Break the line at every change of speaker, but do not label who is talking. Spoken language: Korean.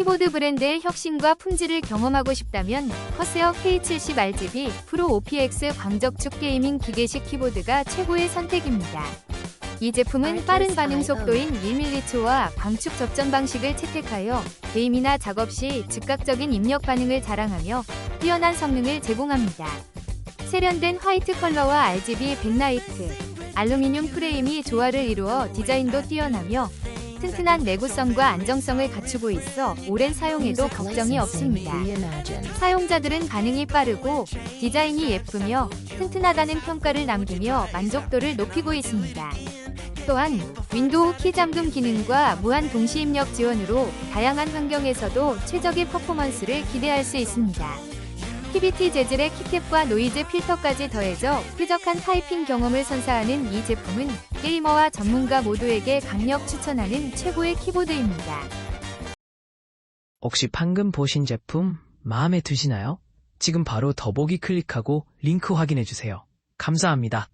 키보드 브랜드의 혁신과 품질을 경험하고 싶다면 커세어 K70 RGB 프로 OPX 광적축 게이밍 기계식 키보드가 최고의 선택입니다. 이 제품은 빠른 반응 속도인 1mH와 광축 접점 방식을 채택하여 게임이나 작업 시 즉각적인 입력 반응을 자랑하며 뛰어난 성능을 제공합니다. 세련된 화이트 컬러와 RGB 백라이트, 알루미늄 프레임이 조화를 이루어 디자인도 뛰어나며 튼튼한 내구성과 안정성을 갖추고 있어 오랜 사용에도 걱정이 없습니다. 사용자들은 반응이 빠르고 디자인이 예쁘며 튼튼하다는 평가를 남기며 만족도를 높이고 있습니다. 또한 윈도우 키 잠금 기능과 무한 동시 입력 지원으로 다양한 환경에서도 최적의 퍼포먼스를 기대할 수 있습니다. PBT 재질의 키캡과 노이즈 필터까지 더해져 쾌적한 타이핑 경험을 선사하는 이 제품은 게이머와 전문가 모두에게 강력 추천하는 최고의 키보드입니다.
혹시 방금 보신 제품 마음에 드시나요? 지금 바로 더보기 클릭하고 링크 확인해주세요. 감사합니다.